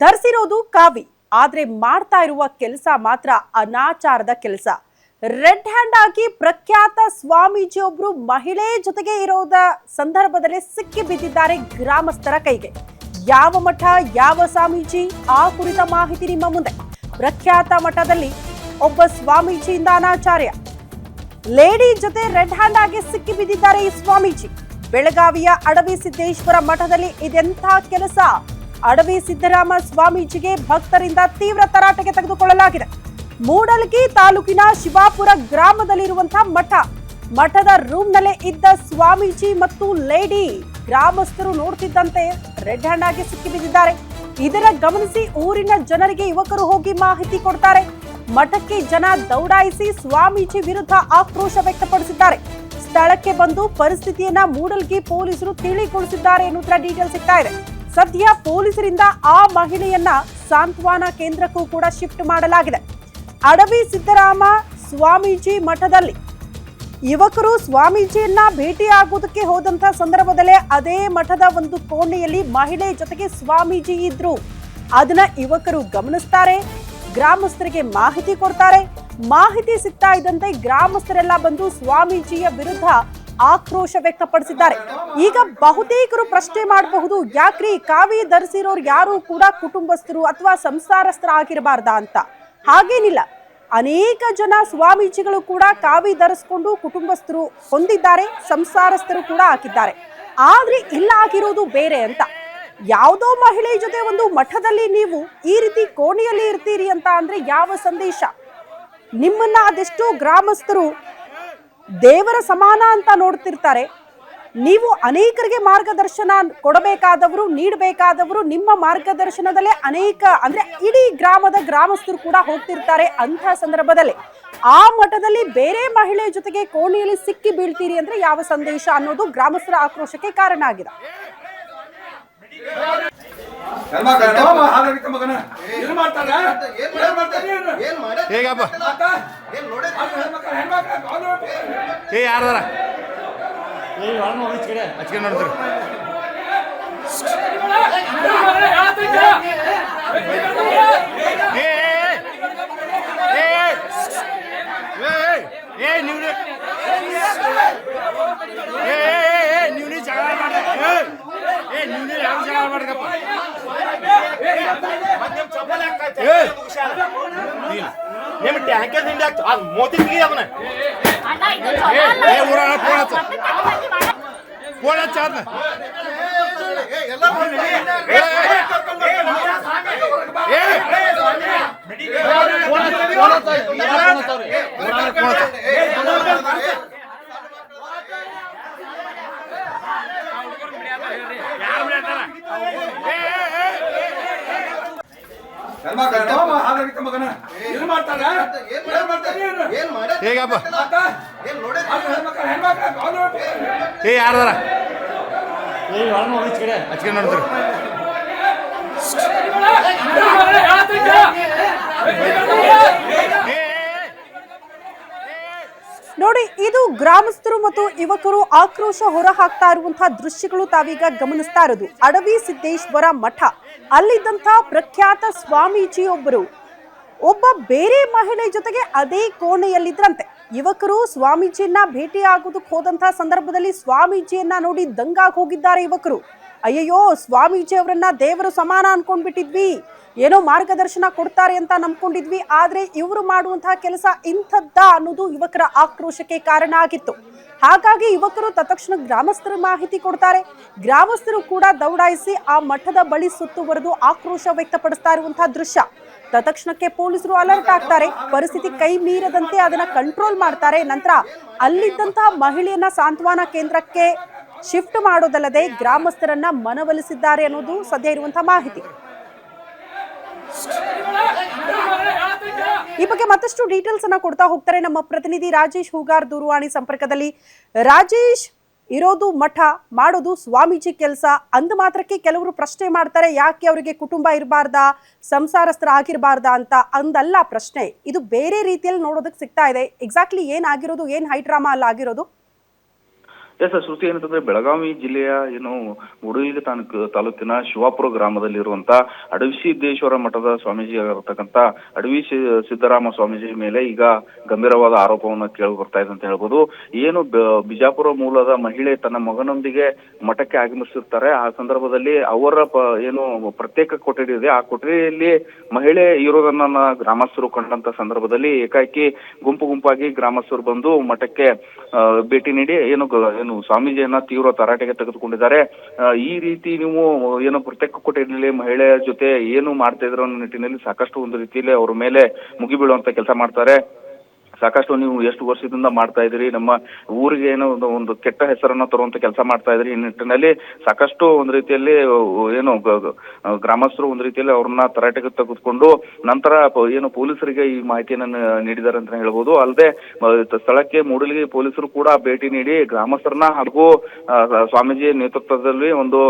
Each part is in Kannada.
ಧರಿಸಿರೋದು ಕಾವಿ, ಆದ್ರೆ ಮಾಡ್ತಾ ಇರುವ ಕೆಲಸ ಮಾತ್ರ ಅನಾಚಾರದ ಕೆಲಸ. ರೆಡ್ ಹ್ಯಾಂಡ್ ಆಗಿ ಪ್ರಖ್ಯಾತ ಸ್ವಾಮೀಜಿ ಒಬ್ರು ಮಹಿಳೆ ಜೊತೆಗೆ ಇರೋದ ಸಂದರ್ಭದಲ್ಲಿ ಸಿಕ್ಕಿ ಬಿದ್ದಿದ್ದಾರೆ ಗ್ರಾಮಸ್ಥರ ಕೈಗೆ. ಯಾವ ಮಠ, ಯಾವ ಸ್ವಾಮೀಜಿ? ಆ ಕುರಿತ ಮಾಹಿತಿ ನಿಮ್ಮ ಮುಂದೆ. ಪ್ರಖ್ಯಾತ ಮಠದಲ್ಲಿ ಒಬ್ಬ ಸ್ವಾಮೀಜಿಯಿಂದ ಅನಾಚಾರ್ಯ. ಲೇಡಿ ಜೊತೆ ರೆಡ್ ಹ್ಯಾಂಡ್ ಆಗಿ ಸಿಕ್ಕಿ ಬಿದ್ದಿದ್ದಾರೆ ಈ ಸ್ವಾಮೀಜಿ. ಬೆಳಗಾವಿಯ ಅಡವಿ ಸಿದ್ದೇಶ್ವರ ಮಠದಲ್ಲಿ ಇದೆಂಥ ಕೆಲಸ? ಅಡವಿ ಸಿದ್ದರಾಮ ಸ್ವಾಮೀಜಿಗೆ ಭಕ್ತರಿಂದ ತೀವ್ರ ತರಾಟೆಗೆ ತೆಗೆದುಕೊಳ್ಳಲಾಗಿದೆ. ಮೂಡಲ್ಗಿ ತಾಲೂಕಿನ ಶಿವಾಪುರ ಗ್ರಾಮದಲ್ಲಿರುವಂತಹ ಮಠ. ಮಠದ ರೂಮ್ನಲ್ಲೇ ಇದ್ದ ಸ್ವಾಮೀಜಿ ಮತ್ತು ಲೇಡಿ ಗ್ರಾಮಸ್ಥರು ನೋಡ್ತಿದ್ದಂತೆ ರೆಡ್ ಹ್ಯಾಂಡ್ ಆಗಿ ಸಿಕ್ಕಿಬಿದ್ದಿದ್ದಾರೆ ಇದರ ಗಮನಿಸಿ ಊರಿನ ಜನರಿಗೆ ಯುವಕರು ಹೋಗಿ ಮಾಹಿತಿ ಕೊಡ್ತಾರೆ. ಮಠಕ್ಕೆ ಜನ ದೌಡಾಯಿಸಿ ಸ್ವಾಮೀಜಿ ವಿರುದ್ಧ ಆಕ್ರೋಶ ವ್ಯಕ್ತಪಡಿಸಿದ್ದಾರೆ. ಸ್ಥಳಕ್ಕೆ ಬಂದು ಪರಿಸ್ಥಿತಿಯನ್ನ ಮೂಡಲ್ಗಿ ಪೊಲೀಸರು ತಿಳಿಗೊಳಿಸಿದ್ದಾರೆ ಎನ್ನುವುದರ ಡೀಟೇಲ್ ಸಿಗ್ತಾ ಇದೆ. ಸದ್ಯ ಪೊಲೀಸರಿಂದ ಆ ಮಹಿಳೆಯನ್ನ ಸಾಂತ್ವನ ಕೇಂದ್ರಕ್ಕೂ ಕೂಡ ಶಿಫ್ಟ್ ಮಾಡಲಾಗಿದೆ. ಅಡವಿ ಸಿದ್ದರಾಮ ಸ್ವಾಮೀಜಿ ಮಠದಲ್ಲಿ ಯುವಕರು ಸ್ವಾಮೀಜಿಯನ್ನ ಭೇಟಿಯಾಗುವುದಕ್ಕೆ ಹೋದಂತ ಸಂದರ್ಭದಲ್ಲೇ ಅದೇ ಮಠದ ಒಂದು ಕೋಣೆಯಲ್ಲಿ ಮಹಿಳೆ ಜೊತೆಗೆ ಸ್ವಾಮೀಜಿ ಇದ್ರು. ಅದನ್ನ ಯುವಕರು ಗಮನಿಸ್ತಾರೆ, ಗ್ರಾಮಸ್ಥರಿಗೆ ಮಾಹಿತಿ ಕೊಡ್ತಾರೆ. ಮಾಹಿತಿ ಸಿಗ್ತಾ ಇದ್ದಂತೆ ಗ್ರಾಮಸ್ಥರೆಲ್ಲ ಬಂದು ಸ್ವಾಮೀಜಿಯ ವಿರುದ್ಧ ಆಕ್ರೋಶ ವ್ಯಕ್ತಪಡಿಸಿದ್ದಾರೆ. ಈಗ ಬಹುತೇಕರು ಪ್ರಶ್ನೆ ಮಾಡಬಹುದು, ಯಾಕ್ರಿ ಕಾವಿ ಧರಿಸಿರೋರು ಯಾರು ಕೂಡ ಕುಟುಂಬಸ್ಥರು ಅಥವಾ ಸಂಸಾರಸ್ಥರಾಗಿರಬಾರ್ದಾ ಅಂತ. ಹಾಗೇನಿಲ್ಲ. ಅನೇಕ ಜನ ಸ್ವಾಮೀಜಿಗಳು ಕೂಡ ಕಾವಿ ಧರಿಸ್ಕೊಂಡು ಕುಟುಂಬಸ್ಥರು ಹೊಂದಿದ್ದಾರೆ, ಸಂಸಾರಸ್ಥರು ಕೂಡ ಹಾಕಿದ್ದಾರೆ ಆದ್ರೆ ಇಲ್ಲ ಆಗಿರೋದು ಬೇರೆ ಅಂತ. ಯಾವುದೋ ಮಹಿಳೆ ಜೊತೆ ಒಂದು ಮಠದಲ್ಲಿ ನೀವು ಈ ರೀತಿ ಕೋಣೆಯಲ್ಲಿ ಇರ್ತೀರಿ ಅಂತ ಅಂದ್ರೆ ಯಾವ ಸಂದೇಶ? ನಿಮ್ಮನ್ನ ಅದೆಷ್ಟೋ ಗ್ರಾಮಸ್ಥರು ದೇವರ ಸಮಾನ ಅಂತ ನೋಡ್ತಿರ್ತಾರೆ. ನೀವು ಅನೇಕರಿಗೆ ಮಾರ್ಗದರ್ಶನ ಕೊಡಬೇಕಾದವರು, ನೀಡಬೇಕಾದವರು ನಿಮ್ಮ ಮಾರ್ಗದರ್ಶನದಲ್ಲೇ ಅನೇಕ ಅಂದ್ರೆ ಇಡೀ ಗ್ರಾಮದ ಗ್ರಾಮಸ್ಥರು ಕೂಡ ಹೋಗ್ತಿರ್ತಾರೆ ಅಂತ ಸಂದರ್ಭದಲ್ಲಿ. ಆ ಮಠದಲ್ಲಿ ಬೇರೆ ಮಹಿಳೆ ಜೊತೆಗೆ ಕೋಣೆಯಲ್ಲಿ ಸಿಕ್ಕಿ ಬೀಳ್ತೀರಿ ಅಂದ್ರೆ ಯಾವ ಸಂದೇಶ ಅನ್ನೋದು ಗ್ರಾಮಸ್ಥರ ಆಕ್ರೋಶಕ್ಕೆ ಕಾರಣ ಆಗಿದೆ. ಹೇಗಪ್ಪ ಅಕ್ಕ, ಏನ್ ನೋಡ್ಯಾರ? ಅದು ಹೆಣ್ಮಕ್ಳು, ಹೆಣ್ಮಕ್ಳು, ಅವ್ನು ನೋಡ್ಬೇಕು. ಏ ಯಾರದಾರ ಹಚ್ಕೊಂಡು ನೋಡ್ತಾರೆ ಏ ಏ, ಏ, ಏ, ಏ, ಏ, ನೀವು ನೀ- ಏ, ಏ, ಏ, ಏ, ನೀವು ನೀ ಜಗಳ ಮಾಡ್ರಿ. ಏ, ಏ, ನೀವು ನೀ ಯಾರು ಜಗಳ ಮಾಡ್ರಪ್ಪ ಏ, ಇಲ್ಲ. ನಿಮ್ಮ ಟ್ಯಾಂಕ್ ಹಿಂಡಿ ಆಗ್ತದೆ ಅದು ಮೋತಿ ತೆಗಿ ಏ, ಫೋನ್ ಹಚ್ಚ ಫೋನ್ ಹಚ್ಚ ಅದನ್ನ ಏ, ಎಲ್ಲ ಮಾಡ್ತಾರೆ. ಏ, ಏ, ಏ, ಏ, ಫೋನ್ ಹಚ್ಚ, ಫೋನ್ ಹಚ್ಚ. ಊರಾಗ ಫೋನ್ ಹಚ್ಚ. ಏ, ಎಲ್ಲ ಮಾಡ್ತಾರೆ. ಏ, ಯಾರು ಬಿಡ್ತಾರ? ಏ, ಏ, ಏ, ಹೆಣ್ಮಕ್ಳು, ಹಾಗಾಗಿ ಮಗನ ಏನ್ ಮಾಡ್ತಾರ ಏನ್ ಏನ್ ಮಾಡ್ತಾರ ನೀನು? ಏನ್ ಮಾಡ್ಯಾರ? ಹೇಗಪ್ಪ ಅವ್ನು ನೋಡ್ಬೇಕು. ಏ ಯಾರದಾರ? ಹಚ್ಕೊಂಡು ನೋಡ್ತಾರೆ ಏ, ಏ, ನೋಡಿ ಇದು ಗ್ರಾಮಸ್ಥರು ಮತ್ತು ಯುವಕರು ಆಕ್ರೋಶ ಹೊರಹಾಕ್ತಾ ಇರುವಂತಹ ದೃಶ್ಯಗಳು ತಾವೀಗ ಗಮನಿಸ್ತಾ ಇರೋದು. ಅಡವಿ ಸಿದ್ದೇಶ್ವರ ಮಠ. ಅಲ್ಲಿದ್ದಂತಹ ಪ್ರಖ್ಯಾತ ಸ್ವಾಮೀಜಿಯೊಬ್ಬರು ಒಬ್ಬ ಬೇರೆ ಮಹಿಳೆ ಜೊತೆಗೆ ಅದೇ ಕೋಣೆಯಲ್ಲಿದ್ರಂತೆ. ಯುವಕರು ಸ್ವಾಮೀಜಿಯನ್ನ ಭೇಟಿ ಆಗೋದಕ್ಕೆ ಹೋದಂತಹ ಸಂದರ್ಭದಲ್ಲಿ ಸ್ವಾಮೀಜಿಯನ್ನ ನೋಡಿ ದಂಗಾಗಿ ಹೋಗಿದ್ದಾರೆ ಯುವಕರು. ಅಯ್ಯಯ್ಯೋ, ಸ್ವಾಮೀಜಿ ಅವರನ್ನ ದೇವರು ಸಮಾನ ಅನ್ಕೊಂಡ್ಬಿಟ್ಟಿದ್ವಿ. ಏನೋ ಮಾರ್ಗದರ್ಶನ ಕೊಡ್ತಾರೆ ಅಂತ ನಂಬ್ಕೊಂಡಿದ್ವಿ. ಆದ್ರೆ ಇವರು ಮಾಡುವಂತಹ ಕೆಲಸ ಇಂಥದ್ದ ಅನ್ನೋದು ಯುವಕರ ಆಕ್ರೋಶಕ್ಕೆ ಕಾರಣ ಆಗಿತ್ತು. ಹಾಗಾಗಿ ಯುವಕರು ತತ್ಕ್ಷಣ ಗ್ರಾಮಸ್ಥರ ಮಾಹಿತಿ ಕೊಡ್ತಾರೆ. ಗ್ರಾಮಸ್ಥರು ಕೂಡ ದೌಡಾಯಿಸಿ ಆ ಮಠದ ಬಳಿ ಸುತ್ತುವರೆದು ಆಕ್ರೋಶ ವ್ಯಕ್ತಪಡಿಸ್ತಾ ಇರುವಂತಹ ದೃಶ್ಯ. ತತ್ಕ್ಷಣಕ್ಕೆ ಪೊಲೀಸರು ಅಲರ್ಟ್ ಆಗ್ತಾರೆ. ಪರಿಸ್ಥಿತಿ ಕೈ ಮೀರದಂತೆ ಅದನ್ನ ಕಂಟ್ರೋಲ್ ಮಾಡ್ತಾರೆ. ನಂತರ ಅಲ್ಲಿದ್ದಂತಹ ಮಹಿಳೆಯನ್ನ ಸಾಂತ್ವನ ಕೇಂದ್ರಕ್ಕೆ ಶಿಫ್ಟ್ ಮಾಡೋದಲ್ಲದೆ ಗ್ರಾಮಸ್ಥರನ್ನ ಮನವೊಲಿಸಿದ್ದಾರೆ ಅನ್ನೋದು ಸದ್ಯ ಇರುವಂತಹ ಮಾಹಿತಿ. ಈ ಬಗ್ಗೆ ಮತ್ತಷ್ಟು ಡೀಟೇಲ್ಸ್ ಅನ್ನ ಕೊಡ್ತಾ ಹೋಗ್ತಾರೆ ನಮ್ಮ ಪ್ರತಿನಿಧಿ ರಾಜೇಶ್ ಹೂಗಾರ್ ದೂರವಾಣಿ ಸಂಪರ್ಕದಲ್ಲಿ. ರಾಜೇಶ್, ಇರೋದು ಮಠ, ಮಾಡೋದು ಸ್ವಾಮೀಜಿ ಕೆಲಸ, ಅಂದ ಮಾತ್ರಕ್ಕೆ ಕೆಲವರು ಪ್ರಶ್ನೆ ಮಾಡ್ತಾರೆ, ಯಾಕೆ ಅವರಿಗೆ ಕುಟುಂಬ ಇರಬಾರ್ದಾ, ಸಂಸಾರಸ್ಥರ ಆಗಿರಬಾರ್ದಾ ಅಂತ ಅಂದಲ್ಲ ಪ್ರಶ್ನೆ. ಇದು ಬೇರೆ ರೀತಿಯಲ್ಲಿ ನೋಡೋದಕ್ಕೆ ಸಿಗ್ತಾ ಇದೆ. ಎಕ್ಸಾಕ್ಟ್ಲಿ ಏನಾಗಿರೋದು ಏನ್ ಹೈ ಡ್ರಾಮಾ ಅಲ್ಲ ಆಗಿರೋದು ಎಸ್ ಶ್ರುತಿ ಏನಂತಂದ್ರೆ ಬೆಳಗಾವಿ ಜಿಲ್ಲೆಯ ಏನು ಮೂಡಲಗಿ ತಾಲೂಕು ತಾಲೂಕಿನ ಶಿವಾಪುರ ಗ್ರಾಮದಲ್ಲಿರುವಂತ ಅಡವಿ ಸಿದ್ದೇಶ್ವರ ಮಠದ ಸ್ವಾಮೀಜಿ ಆಗಿರತಕ್ಕಂತ ಅಡವಿ ಸಿದ್ದರಾಮ ಸ್ವಾಮೀಜಿ ಮೇಲೆ ಈಗ ಗಂಭೀರವಾದ ಆರೋಪವನ್ನು ಕೇಳಿ ಬರ್ತಾ ಇದೆ ಅಂತ ಹೇಳ್ಬೋದು. ಏನು ಬಿಜಾಪುರ ಮೂಲದ ಮಹಿಳೆ ತನ್ನ ಮಗನೊಂದಿಗೆ ಮಠಕ್ಕೆ ಆಗಮಿಸಿರ್ತಾರೆ ಆ ಸಂದರ್ಭದಲ್ಲಿ ಅವರ ಏನು ಪ್ರತ್ಯೇಕ ಕೊಠಡಿ ಇದೆ. ಆ ಕೊಠಡಿಯಲ್ಲಿ ಮಹಿಳೆ ಇರೋದನ್ನ ಗ್ರಾಮಸ್ಥರು ಕಂಡಂತ ಸಂದರ್ಭದಲ್ಲಿ ಏಕಾಏಕಿ ಗುಂಪು ಗುಂಪಾಗಿ ಗ್ರಾಮಸ್ಥರು ಬಂದು ಮಠಕ್ಕೆ ಭೇಟಿ ನೀಡಿ ಏನು ಏನು ಸ್ವಾಮೀಜಿಯನ್ನ ತೀವ್ರ ತರಾಟೆಗೆ ತೆಗೆದುಕೊಂಡಿದ್ದಾರೆ. ಈ ರೀತಿ ನೀವು ಏನು ಪ್ರತ್ಯೇಕ ಕೊಠಡಿಯಲ್ಲಿ ಮಹಿಳೆಯ ಜೊತೆ ಏನು ಮಾಡ್ತಾ ಇದ್ರು ಅನ್ನೋ ನಿಟ್ಟಿನಲ್ಲಿ ಸಾಕಷ್ಟು ಒಂದು ರೀತಿಯಲ್ಲಿ ಅವ್ರ ಮೇಲೆ ಮುಗಿಬೀಳುವಂತ ಕೆಲಸ ಮಾಡ್ತಾರೆ. ಸಾಕಷ್ಟು ನೀವು ಎಷ್ಟು ವರ್ಷದಿಂದ ಮಾಡ್ತಾ ಇದ್ದೀರಿ? ನಮ್ಮ ಊರಿಗೆ ಏನೋ ಒಂದು ಒಂದು ಕೆಟ್ಟ ಹೆಸರನ್ನ ತರುವಂತ ಕೆಲಸ ಮಾಡ್ತಾ ಇದ್ರಿ. ಈ ನಿಟ್ಟಿನಲ್ಲಿ ಸಾಕಷ್ಟು ಒಂದು ರೀತಿಯಲ್ಲಿ ಏನು ಗ್ರಾಮಸ್ಥರು ಒಂದು ರೀತಿಯಲ್ಲಿ ಅವ್ರನ್ನ ತರಾಟೆಗೆ ತೆಗೆದುಕೊಂಡು ನಂತರ ಏನು ಪೊಲೀಸರಿಗೆ ಈ ಮಾಹಿತಿಯನ್ನ ನೀಡಿದ್ದಾರೆ ಅಂತ ಹೇಳ್ಬೋದು. ಅಲ್ಲದೆ ಸ್ಥಳಕ್ಕೆ ಮೂಡಲಿಗೆ ಪೊಲೀಸರು ಕೂಡ ಭೇಟಿ ನೀಡಿ ಗ್ರಾಮಸ್ಥರನ್ನ ಹಾಗೂ ಸ್ವಾಮೀಜಿ ನೇತೃತ್ವದಲ್ಲಿ ಒಂದು,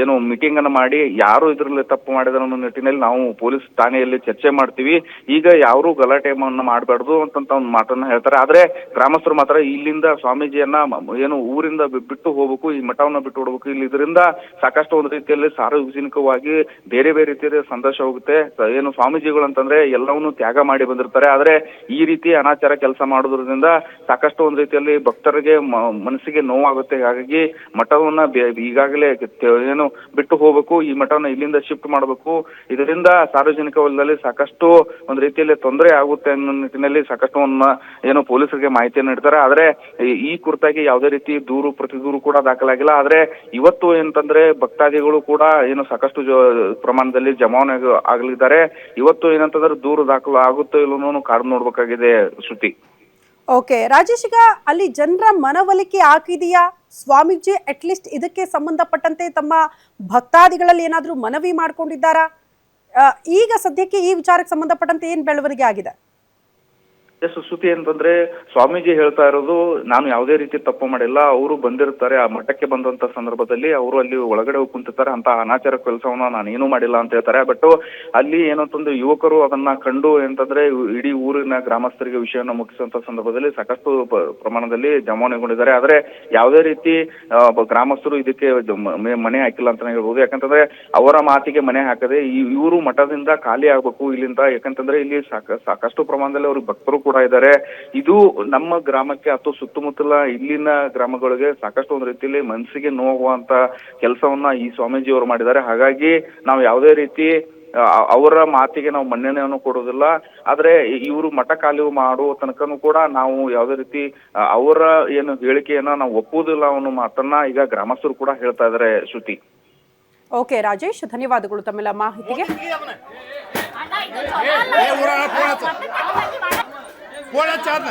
ಏನು ಮೀಟಿಂಗ್ ಅನ್ನ ಮಾಡಿ ಯಾರು ಇದರಲ್ಲಿ ತಪ್ಪು ಮಾಡಿದ ಅನ್ನೋ ನಿಟ್ಟಿನಲ್ಲಿ ನಾವು ಪೊಲೀಸ್ ಠಾಣೆಯಲ್ಲಿ ಚರ್ಚೆ ಮಾಡ್ತೀವಿ. ಈಗ ಯಾರು ಗಲಾಟೆ ಮಾಡಬಾರ್ದು ಅಂತಂತ ಒಂದು ಮಾತನ್ನ ಹೇಳ್ತಾರೆ. ಆದ್ರೆ ಗ್ರಾಮಸ್ಥರು ಮಾತ್ರ ಇಲ್ಲಿಂದ ಸ್ವಾಮೀಜಿಯನ್ನ ಏನು ಊರಿಂದ ಬಿಟ್ಟು ಹೋಗ್ಬೇಕು, ಈ ಮಠವನ್ನ ಬಿಟ್ಟು ಹೋಗ್ಬೇಕು. ಇಲ್ಲಿ ಇದರಿಂದ ಸಾಕಷ್ಟು ಒಂದು ರೀತಿಯಲ್ಲಿ ಸಾರ್ವಜನಿಕವಾಗಿ ಬೇರೆ ಬೇರೆ ರೀತಿಯ ಸಂದೇಶ ಹೋಗುತ್ತೆ. ಏನು ಸ್ವಾಮೀಜಿಗಳು ಅಂತಂದ್ರೆ ಎಲ್ಲವನ್ನೂ ತ್ಯಾಗ ಮಾಡಿ ಬಂದಿರ್ತಾರೆ. ಆದ್ರೆ ಈ ರೀತಿ ಅನಾಚಾರ ಕೆಲಸ ಮಾಡೋದ್ರಿಂದ ಸಾಕಷ್ಟು ಒಂದು ರೀತಿಯಲ್ಲಿ ಭಕ್ತರಿಗೆ ಮನಸ್ಸಿಗೆ ನೋವಾಗುತ್ತೆ. ಹಾಗಾಗಿ ಮಠವನ್ನ ಈಗಾಗಲೇ ಏನು ಬಿಟ್ಟು ಹೋಗ್ಬೇಕು, ಈ ಮಠವನ್ನ ಇಲ್ಲಿಂದ ಶಿಫ್ಟ್ ಮಾಡಬೇಕು. ಇದರಿಂದ ಸಾರ್ವಜನಿಕ ವಲಯದಲ್ಲಿ ಸಾಕಷ್ಟು ಒಂದು ರೀತಿಯಲ್ಲಿ ತೊಂದರೆ ಆಗುತ್ತೆ ಅನ್ನೋ ನಿಟ್ಟಿನಲ್ಲಿ ಸಾಕಷ್ಟು ಒಂದು ಏನು ಪೊಲೀಸರಿಗೆ ಮಾಹಿತಿಯನ್ನು ನೀಡ್ತಾರೆ. ಆದ್ರೆ ಈ- ಕುರಿತಾಗಿ ಯಾವುದೇ ರೀತಿ ದೂರು ಪ್ರತಿ ದೂರು ಕೂಡ ದಾಖಲಾಗಿಲ್ಲ. ಆದ್ರೆ ಇವತ್ತು ಏನಂತಂದ್ರೆ ಭಕ್ತಾದಿಗಳು ಕೂಡ ಏನು ಸಾಕಷ್ಟು ಪ್ರಮಾಣದಲ್ಲಿ ಜಮಾವಣೆ ಆಗಲಿದ್ದಾರೆ. ಇವತ್ತು ಏನಂತಂದ್ರೆ ದೂರು ದಾಖಲು ಆಗುತ್ತೋ ಇಲ್ಲೋ ಕಾದು ನೋಡ್ಬೇಕಾಗಿದೆ ಶ್ರುತಿ. ಓಕೆ, ರಾಜೇಶ್, ಈಗ ಅಲ್ಲಿ ಜನರ ಮನವೊಲಿಕೆ ಆಗಿದೆಯಾ? ಸ್ವಾಮೀಜಿ ಅಟ್ಲೀಸ್ಟ್ ಇದಕ್ಕೆ ಸಂಬಂಧಪಟ್ಟಂತೆ ತಮ್ಮ ಭಕ್ತಾದಿಗಳಲ್ಲಿ ಏನಾದರೂ ಮನವಿ ಮಾಡ್ಕೊಂಡಿದ್ದಾರಾ? ಈಗ ಸದ್ಯಕ್ಕೆ ಈ ವಿಚಾರಕ್ಕೆ ಸಂಬಂಧಪಟ್ಟಂತೆ ಏನು ಬೆಳವಣಿಗೆ ಆಗಿದೆ? ಎಸ್ ಶ್ರುತಿ ಅಂತಂದ್ರೆ ಸ್ವಾಮೀಜಿ ಹೇಳ್ತಾ ಇರೋದು, ನಾನು ಯಾವುದೇ ರೀತಿ ತಪ್ಪು ಮಾಡಿಲ್ಲ, ಅವರು ಬಂದಿರ್ತಾರೆ, ಆ ಮಠಕ್ಕೆ ಬಂದಂತ ಸಂದರ್ಭದಲ್ಲಿ ಅವರು ಅಲ್ಲಿ ಒಳಗಡೆ ಹೋಗಿ ಕುಂತಿರ್ತಾರೆ ಅಂತ ಅನಾಚಾರ ಕೆಲಸವನ್ನ ನಾನು ಏನು ಮಾಡಿಲ್ಲ ಅಂತ ಹೇಳ್ತಾರೆ. ಬಟ್ ಅಲ್ಲಿ ಏನಂತಂದ್ರೆ ಯುವಕರು ಅದನ್ನ ಕಂಡು ಅಂತಂದ್ರೆ ಇಡೀ ಊರಿನ ಗ್ರಾಮಸ್ಥರಿಗೆ ವಿಷಯವನ್ನು ಮುಗಿಸುವಂತ ಸಂದರ್ಭದಲ್ಲಿ ಸಾಕಷ್ಟು ಪ್ರಮಾಣದಲ್ಲಿ ಜಮಾವಣೆಗೊಂಡಿದ್ದಾರೆ. ಆದ್ರೆ ಯಾವುದೇ ರೀತಿ ಗ್ರಾಮಸ್ಥರು ಇದಕ್ಕೆ ಮನೆ ಹಾಕಿಲ್ಲ ಅಂತಾನೆ ಹೇಳ್ಬೋದು. ಯಾಕಂತಂದ್ರೆ ಅವರ ಮಾತಿಗೆ ಮನೆ ಹಾಕದೆ ಇವರು ಮಠದಿಂದ ಖಾಲಿ ಆಗ್ಬೇಕು ಇಲ್ಲಿಂದ. ಯಾಕಂತಂದ್ರೆ ಇಲ್ಲಿ ಸಾಕ, ಸಾಕಷ್ಟು ಪ್ರಮಾಣದಲ್ಲಿ ಅವ್ರಿಗೆ ಭಕ್ತರು ಕೂಡ ಇದ್ದಾರೆ ಇದು ನಮ್ಮ ಗ್ರಾಮಕ್ಕೆ ಅಥವಾ ಸುತ್ತಮುತ್ತಲ ಇಲ್ಲಿನ ಗ್ರಾಮಗಳಿಗೆ ಸಾಕಷ್ಟು ಒಂದು ರೀತಿಯಲ್ಲಿ ಮನಸ್ಸಿಗೆ ನೋವಾಗುವಂತ ಕೆಲಸವನ್ನ ಈ ಸ್ವಾಮೀಜಿ ಅವರು ಮಾಡಿದ್ದಾರೆ ಹಾಗಾಗಿ ನಾವು ಯಾವುದೇ ರೀತಿ ಅವರ ಮಾತಿಗೆ ನಾವು ಮನ್ನಣೆಯನ್ನು ಕೊಡೋದಿಲ್ಲ ಆದ್ರೆ ಇವರು ಮಠ ಖಾಲಿ ಮಾಡುವ ತನಕನೂ ಕೂಡ ನಾವು ಯಾವುದೇ ರೀತಿ ಅವರ ಏನು ಹೇಳಿಕೆಯನ್ನ ನಾವು ಒಪ್ಪುವುದಿಲ್ಲ ಅನ್ನೋ ಮಾತನ್ನ ಈಗ ಗ್ರಾಮಸ್ಥರು ಕೂಡ ಹೇಳ್ತಾ ಇದ್ದಾರೆ ಶ್ರುತಿ ಓಕೆ ರಾಜೇಶ್ ಧನ್ಯವಾದಗಳು ತಮ್ಮೆಲ್ಲ ಮಾಹಿತಿಗೆ ಏ ಚಾರ್ನ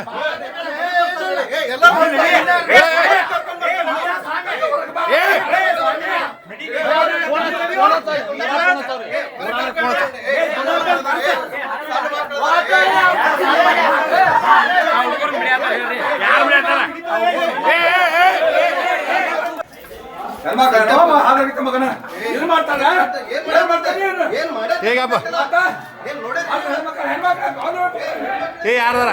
ಹೆಣ್ಮಕ್ಳು ಹಾಗಾಗಿ ಮಗನ ಏನ್? ಏನ್ ಮಾಡ್ಯಾರ? ಹೇಗಪ್ಪ? ಏನ್ ನೋಡಿದ್ರಿ? ಹೆಣ್ಮಕ್ಳು ಹೆಣ್ಮಕ್ಳು? ಏ ಯಾರದಾರ?